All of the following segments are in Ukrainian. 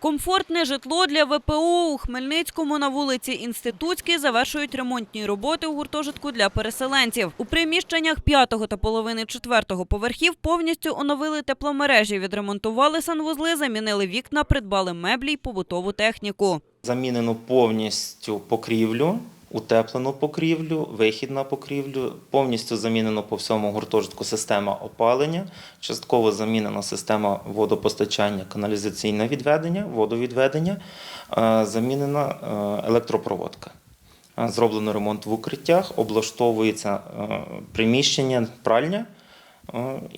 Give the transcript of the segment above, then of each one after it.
Комфортне житло для ВПО у Хмельницькому на вулиці Інститутській завершують ремонтні роботи у гуртожитку для переселенців. У приміщеннях п'ятого та половини четвертого поверхів повністю оновили тепломережі, відремонтували санвузли, замінили вікна, придбали меблі й побутову техніку. Замінено повністю покрівлю, утеплену покрівлю, вихід на покрівлю, повністю замінено по всьому гуртожитку система опалення, частково замінена система водопостачання, каналізаційне відведення, водовідведення, е, замінена е, електропроводка. Е, Зроблено ремонт в укриттях, облаштовується приміщення, пральня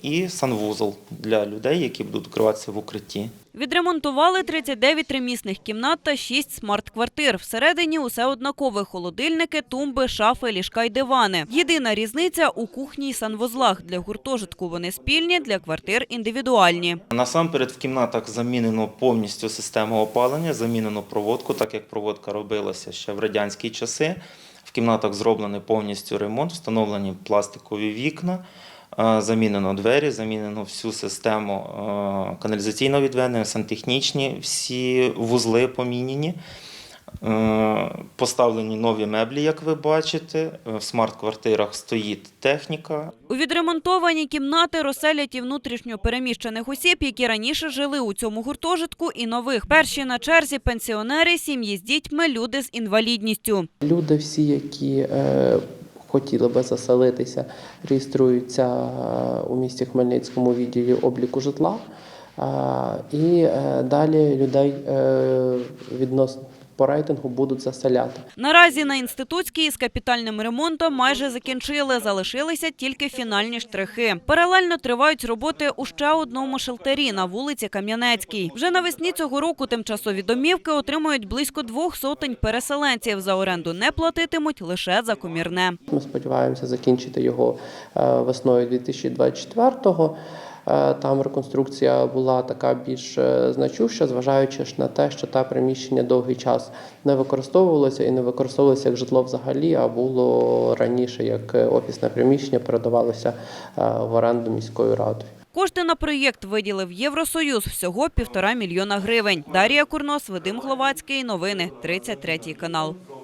і санвузол для людей, які будуть укриватися в укритті. Відремонтували 39 тримісних кімнат та 6 смарт-квартир. Всередині усе однакове – холодильники, тумби, шафи, ліжка й дивани. Єдина різниця – у кухні й санвузлах. Для гуртожитку вони спільні, для квартир – індивідуальні. Насамперед в кімнатах замінено повністю систему опалення, замінено проводку, так як проводка робилася ще в радянські часи. В кімнатах зроблений повністю ремонт, встановлені пластикові вікна, е, замінено двері, замінено всю систему каналізаційного відведення, сантехнічні, всі вузли поміняні. Е, Поставлені нові меблі, як ви бачите. В смарт-квартирах стоїть техніка, У відремонтовані кімнати розселять і внутрішньо переміщених осіб, які раніше жили у цьому гуртожитку, і нових. Перші на черзі – пенсіонери, сім'ї з дітьми, люди з інвалідністю. Люди всі, які е, хотіли би заселитися, реєструються е, у місті Хмельницькому відділі обліку житла. Е, і е, далі людей відносно по рейтингу будуть заселяти. Наразі на інститутській з капітальним ремонтом майже закінчили. Залишилися тільки фінальні штрихи. Паралельно тривають роботи у ще одному шелтері на вулиці Кам'янецькій. Вже навесні цього року тимчасові домівки отримують близько двох сотень переселенців. За оренду не платитимуть лише за комірне. Ми сподіваємося закінчити його е, весною 2024-го. Е, Там реконструкція була така більш е, значуща, зважаючи ж на те, що те приміщення довгий час не використовувалося і не використовувалося як житло взагалі, а було раніше як е, офісне приміщення, передавалося в оренду міською радою. Кошти на проєкт виділив Євросоюз. Всього півтора мільйона гривень. Дарія Курнос, Вадим Гловацький. Новини 33 канал.